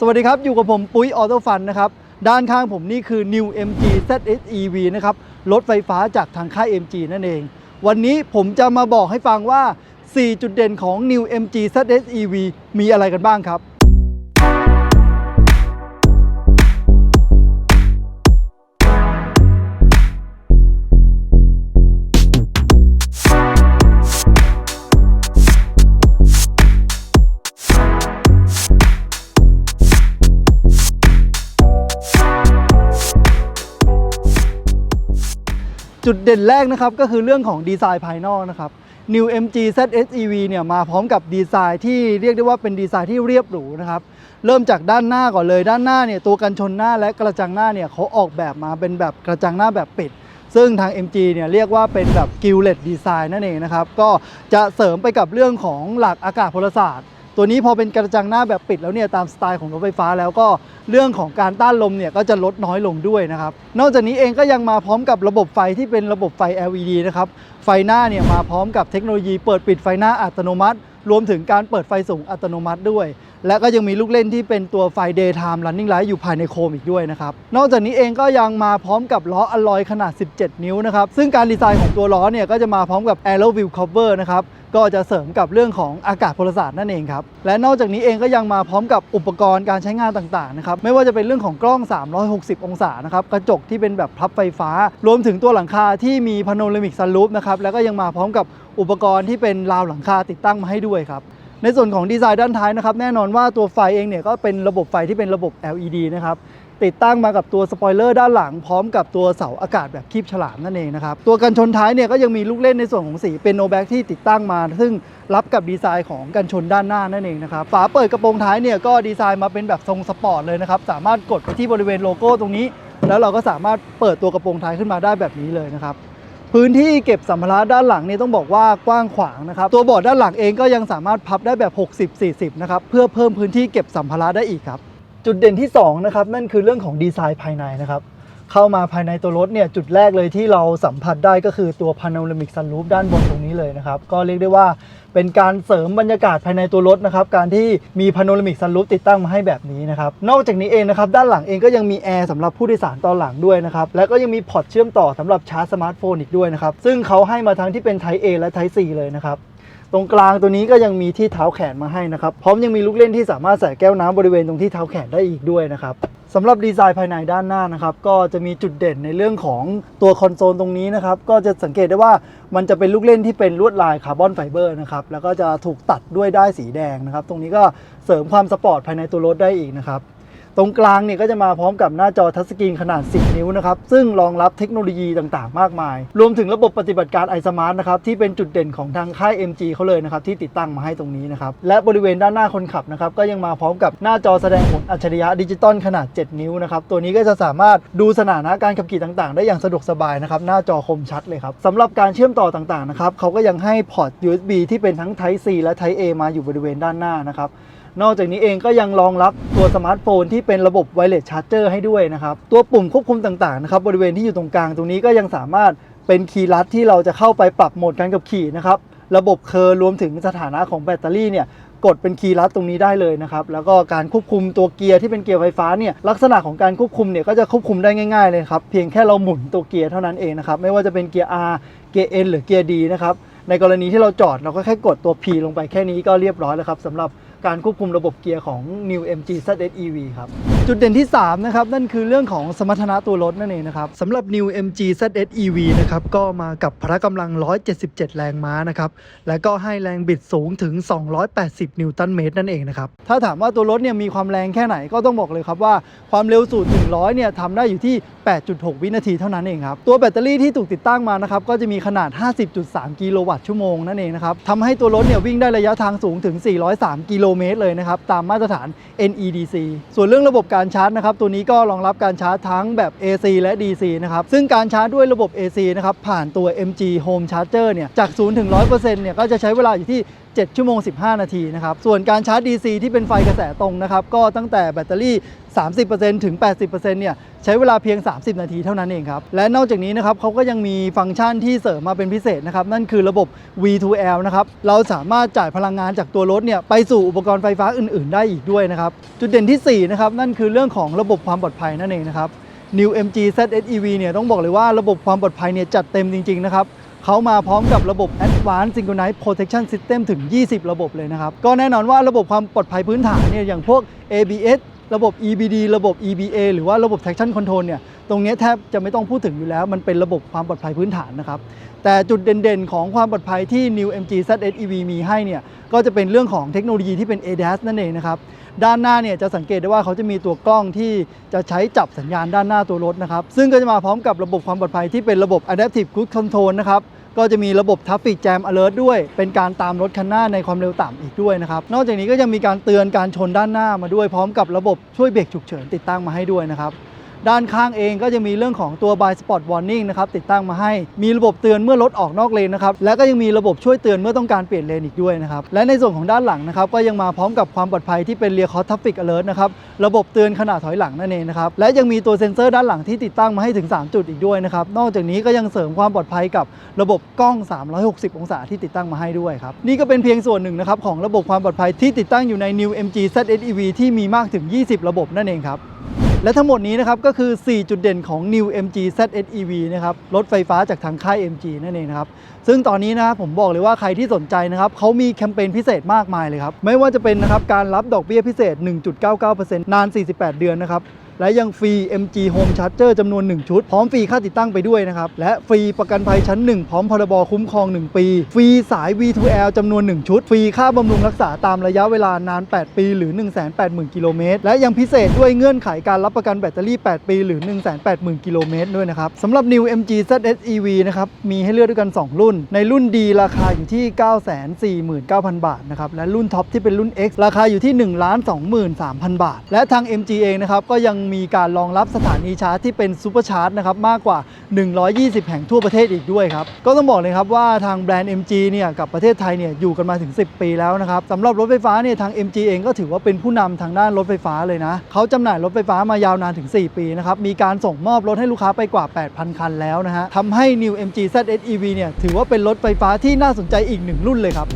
สวัสดีครับ อยู่กับผมปุ้ยออโต้ฟันนะครับ ด้านข้างผมนี่คือ New MG ZS EV นะครับ รถไฟฟ้าจากทางค่าย MG นั่นเอง วันนี้ผมจะมาบอกให้ฟังว่า 4 จุดเด่นของ New MG ZS EV มีอะไรกันบ้างครับ จุดเด่นแรกนะครับก็คือเรื่องของดีไซน์ภายนอกนะครับ New MG ZS EV เนี่ยมาพร้อมกับดีไซน์ที่เรียกได้ว่าเป็นดีไซน์ที่เรียบหรูนะครับเริ่มจากด้านหน้าก่อนเลยด้านหน้าเนี่ยตัวกันชนหน้าและกระจังหน้าเนี่ยเขาออกแบบมาเป็นแบบกระจังหน้าแบบปิด ซึ่งทาง MG เนี่ยเรียกว่าเป็นแบบ Gillet Design นั่นเองนะครับก็จะเสริมไปกับเรื่องของหลักอากาศพลศาสตร์ ตัวนี้พอเป็นกระจังหน้าแบบปิดแล้วเนี่ยตามสไตล์ของรถไฟฟ้าแล้วก็เรื่องของการต้านลมเนี่ยก็จะลดน้อยลงด้วยนะครับ นอกจากนี้เองก็ยังมาพร้อมกับระบบไฟที่เป็นระบบไฟ LED นะครับ ไฟหน้าเนี่ยมาพร้อมกับเทคโนโลยีเปิดปิดไฟหน้าอัตโนมัติ รวมถึงการเปิดไฟสูงอัตโนมัติด้วย และก็ยังมีลูกเล่นที่เป็นตัวไฟ daytime running light อยู่ภายในโคมอีกด้วยนะครับ นอกจากนี้เองก็ยังมาพร้อมกับล้ออลลอยขนาด 17 นิ้วนะครับ ซึ่งการดีไซน์ของตัวล้อเนี่ยก็จะมาพร้อมกับ Aero Wheel Cover นะครับ ก็จะเสริมกับเรื่องของอากาศพลศาสตร์นั่นเองครับ และนอกจากนี้เองก็ยังมาพร้อมกับอุปกรณ์การใช้งานต่างๆนะครับไม่ว่าจะเป็นเรื่องของกล้อง 360 องศานะครับกระจกที่เป็นแบบพับไฟฟ้า รวมถึงตัวหลังคาที่มีพาโนรามิกซันรูฟนะครับแล้วก็ยังมาพร้อมกับอุปกรณ์ที่เป็นราวหลังคาติดตั้งมาให้ด้วยครับในส่วนของดีไซน์ด้านท้ายนะครับแน่นอนว่าตัวไฟเองเนี่ยก็เป็นระบบไฟที่เป็นระบบ LED นะครับ ติดตั้งมากับตัวสปอยเลอร์ด้านหลังพร้อมกับตัวเสาอากาศแบบคีบฉลามนั่นเองนะครับ ตัวกันชนท้ายเนี่ยก็ยังมีลูกเล่นในส่วนของสีเป็นโนแบ็กที่ติดตั้งมา ซึ่งรับกับดีไซน์ของกันชนด้านหน้านั่นเองนะครับ ฝาเปิดกระโปรงท้ายเนี่ยก็ดีไซน์มาเป็นแบบทรงสปอร์ตเลยนะครับ สามารถกดไปที่บริเวณโลโก้ตรงนี้ แล้วเราก็สามารถเปิดตัวกระโปรงท้ายขึ้นมาได้แบบนี้เลยนะครับพื้นที่เก็บสัมภาระด้านหลังนี่ต้องบอกว่ากว้างขวางนะครับ ตัวเบาะด้านหลังเองก็ยังสามารถพับได้แบบ 60-40 นะครับ เพื่อเพิ่มพื้นที่เก็บสัมภาระได้อีกครับ จุดเด่นที่2นะครับนั่นคือเรื่องของดีไซน์ภายในนะครับเข้ามาภายในตัวรถเนี่ยจุดแรกเลยที่เราสัมผัสได้ก็คือตัว Panoramic Sunroof ด้านบนตรงนี้เลยนะครับก็เรียกได้ว่าเป็นการเสริมบรรยากาศภายในตัวรถนะครับการที่มี Panoramic Sunroof ติดตั้งมาให้แบบนี้นะครับนอกจากนี้เองนะครับด้านหลังเองก็ยังมีแอร์สำหรับผู้โดยสารตอนหลังด้วยนะครับแล้วก็ยังมีพอร์ตเชื่อมต่อสำหรับชาร์จสมาร์ทโฟนอีกด้วยนะครับซึ่งเขาให้มาทั้งที่เป็น Type A และ Type C เลยนะครับ ตรงกลางตัวนี้ก็ยังมีที่เท้าแขนมาให้นะครับ พร้อมยังมีลูกเล่นที่สามารถใส่แก้วน้ำบริเวณตรงที่เท้าแขนได้อีกด้วยนะครับสำหรับดีไซน์ภายในด้านหน้านะครับก็จะมีจุดเด่นในเรื่องของตัวคอนโซลตรงนี้นะครับก็จะสังเกตได้ว่ามันจะเป็นลูกเล่นที่เป็นลวดลายคาร์บอนไฟเบอร์นะครับแล้วก็จะถูกตัดด้วยด้ายสีแดงนะครับ ตรงนี้ก็เสริมความสปอร์ตภายในตัวรถได้อีกนะครับ ตรงกลางเนี่ยก็จะมาพร้อมกับหน้าจอทัชสกรีนขนาด 10 นิ้วนะครับ ซึ่งรองรับเทคโนโลยีต่างๆ มากมาย รวมถึงระบบปฏิบัติการ iSmart นะครับ ที่เป็นจุดเด่นของทางค่าย MG เขาเลยนะครับ ที่ติดตั้งมาให้ตรงนี้นะครับ และบริเวณด้านหน้าคนขับนะครับ ก็ยังมาพร้อมกับหน้าจอแสดงผลอัจฉริยะดิจิตอลขนาด 7 นิ้วนะครับ ตัวนี้ก็จะสามารถดูสถานะการขับขี่ต่างๆ ได้อย่างสะดวกสบายนะครับหน้าจอคมชัดเลยครับสำหรับการเชื่อมต่อต่างๆนะครับเขาก็ยังให้พอร์ต USB ที่เป็นทั้ง Type C และ Type A มาอยู่บริเวณด้านหน้านะครับ นอกจากนี้เองก็ยังรองรับตัวสมาร์ทโฟนที่เป็นระบบไวเลสชาร์จเจอร์ให้ด้วยนะครับ ตัวปุ่มควบคุมต่างๆนะครับบริเวณที่อยู่ตรงกลางตรงนี้ก็ยังสามารถเป็นคีย์ลัดที่เราจะเข้าไปปรับโหมดการขับขี่นะครับระบบเคอร์รวมถึงสถานะของแบตเตอรี่เนี่ยกดเป็นคีย์ลัดตรงนี้ได้เลยนะครับ แล้วก็การควบคุมตัวเกียร์ที่เป็นเกียร์ไฟฟ้าเนี่ยลักษณะของการควบคุมเนี่ยก็จะควบคุมได้ง่ายๆเลยครับ เพียงแค่เราหมุนตัวเกียร์เท่านั้นเองนะครับ ไม่ว่าจะเป็นเกียร์ R เกียร์ N หรือเกียร์ D นะครับ ในกรณีที่เราจอดเราก็แค่กดตัว P ลงไปแค่นี้ก็เรียบร้อยแล้วครับสำหรับ การควบคุมระบบเกียร์ของ New MG ZS EV ครับ จุดเด่นที่ 3 นะครับ นั่นคือเรื่องของสมรรถนะตัวรถนั่นเองนะครับสำหรับ New MG ZS EV นะครับ ก็มากับพละกำลัง 177 แรงม้านะครับ และก็ให้แรงบิดสูงถึง 280 นิวตันเมตรนั่นเองนะครับ ถ้าถามว่าตัวรถเนี่ยมีความแรงแค่ไหนก็ต้องบอกเลยครับว่าความเร็วสูตร 100 เนี่ยทำได้อยู่ที่ 8.6 วินาทีเท่านั้นเองครับ ตัวแบตเตอรี่ที่ถูกติดตั้งมานะครับ ก็จะมีขนาด 50.3 กิโลวัตต์ชั่วโมงนั่นเองนะครับทำให้ตัวรถเนี่ยวิ่งได้ระยะทางสูงถึง 403 กิโลเมตรเลยนะครับตามมาตรฐาน NEDC ส่วนเรื่องระบบการการชาร์จนะครับตัวนี้ก็รองรับการชาร์จทั้งแบบ AC และ DC นะครับซึ่งการชาร์จด้วยระบบ AC นะครับผ่านตัว MG Home Charger เนี่ยจาก0ถึง100%เนี่ยก็จะใช้เวลาอยู่ที่ 7 ชั่วโมง 15 นาทีนะครับ ส่วนการชาร์จ DC ที่เป็นไฟกระแสตรงนะครับ ก็ตั้งแต่แบตเตอรี่ 30%ถึง 80%เนี่ยใช้เวลาเพียง 30 นาทีเท่านั้นเองครับ และนอกจากนี้นะครับเขาก็ยังมีฟังก์ชันที่เสริมมาเป็นพิเศษนะครับ นั่นคือระบบ V2L นะครับ เราสามารถจ่ายพลังงานจากตัวรถเนี่ยไปสู่อุปกรณ์ไฟฟ้าอื่น ๆ ได้อีกด้วยนะครับ จุดเด่นที่ 4 นะครับ นั่นคือเรื่องของระบบความปลอดภัยนั่นเองนะครับ New MG ZSEV เนี่ยต้องบอกเลยว่าระบบความปลอดภัยเนี่ยจัดเต็มจริง ๆ นะครับ เขามาพร้อมกับระบบ Advanced Synchronized Protection System ถึง 20 ระบบเลยนะครับ ก็แน่นอนว่าระบบความปลอดภัยพื้นฐานเนี่ยอย่างพวก ABS ระบบ EBD ระบบ EBA หรือว่าระบบ traction control เนี่ย ตรงนี้แทบจะไม่ต้องพูดถึงอยู่แล้ว มันเป็นระบบความปลอดภัยพื้นฐานนะครับ แต่จุดเด่นๆ ของความปลอดภัยที่ New MG ZSEV มีให้เนี่ย ก็จะเป็นเรื่องของเทคโนโลยีที่เป็น ADAS นั่นเองนะครับ ด้านหน้าเนี่ยจะสังเกตได้ว่าเขาจะมีตัวกล้องที่จะใช้จับสัญญาณด้านหน้าตัวรถนะครับ ซึ่งก็จะมาพร้อมกับระบบความปลอดภัยที่เป็นระบบ Adaptive Cruise Control นะครับ ก็จะมีระบบ Traffic Jam Alert ด้วย เป็นการตามรถคันหน้าในความเร็วต่ำอีกด้วยนะครับ นอกจากนี้ก็ยังมีการเตือนการชนด้านหน้ามาด้วยพร้อมกับระบบช่วยเบรกฉุกเฉินติดตั้งมาให้ด้วยนะครับ ด้านข้างเองก็จะมีเรื่องของตัว by spot warning นะครับติดตั้งมาให้มีระบบเตือนเมื่อรถออกนอกเลนนะครับและก็ยังมีระบบช่วยเตือนเมื่อต้องการเปลี่ยนเลนอีกด้วยนะครับและในส่วนของด้านหลังนะครับก็ยังมาพร้อมกับความปลอดภัยที่เป็น rear cross traffic alert นะครับระบบเตือนขณะถอยหลังนั่นเองนะครับและยังมีตัวเซ็นเซอร์ด้านหลังที่ติดตั้งมาให้ถึง 3 จุดอีกด้วยนะครับนอกจากนี้ก็ยังเสริมความปลอดภัยกับระบบกล้อง 360 องศาที่ติดตั้งมาให้ด้วยครับนี่ก็เป็นเพียงส่วนหนึ่งนะครับของระบบความปลอดภัยที่ติดตั้งอยู่ใน New MG ZEV ที่มีมากถึง 20 ระบบนั่นเองครับ และทั้งหมดนี้นะครับก็คือ 4 จุดเด่นของ New MG ZSEV นะครับรถไฟฟ้าจากทางค่าย MG นั่นเองนะครับซึ่งตอนนี้นะครับผมบอกเลยว่าใครที่สนใจนะครับเขามีแคมเปญพิเศษมากมายเลยครับไม่ว่าจะเป็นนะครับการรับดอกเบี้ยพิเศษ 1.99%นาน 48 เดือนนะครับ และยังฟรี MG Home Charger จำนวน 1 ชุด พร้อมฟรีค่าติดตั้งไปด้วยนะครับ และฟรีประกันภัยชั้น 1 พร้อมพรบคุ้มครอง 1 ปี ฟรีสาย V2L จำนวน 1 ชุด ฟรีค่าบำรุงรักษาตามระยะเวลานาน 8 ปี หรือ 180,000 กิโลเมตร และยังพิเศษด้วยเงื่อนไขการรับประกันแบตเตอรี่ 8 ปี หรือ 180,000 กิโลเมตรด้วยนะครับสำหรับ New MG ZS EV นะครับมีให้เลือกด้วยกัน 2 รุ่น ในรุ่นดีราคาอยู่ที่ 949,000 บาทนะครับและรุ่นท็อปที่เป็นรุ่น X ราคาอยู่ที่ 1,23,000 บาท และทาง MG เองนะครับก็ยังมีการรองรับสถานีชาร์จที่เป็นซูเปอร์ชาร์จนะครับมากกว่า 120 แห่งทั่วประเทศอีกด้วยครับ ก็ต้องบอกเลยครับว่าทางแบรนด์ MG เนี่ยกับประเทศไทยเนี่ยอยู่กันมาถึง 10 ปีแล้วนะครับสำหรับรถไฟฟ้าเนี่ยทาง MG เองก็ถือว่าเป็นผู้นำทางด้านรถไฟฟ้าเลยนะเขาจำหน่ายรถไฟฟ้ามายาวนานถึง 4 ปีนะครับมีการส่งมอบรถให้ลูกค้าไปกว่า 8,000 คันแล้วนะฮะทำให้ New MG ZS EV เนี่ยถือว่าเป็นรถไฟฟ้าที่น่าสนใจอีกหนึ่งรุ่นเลยครับ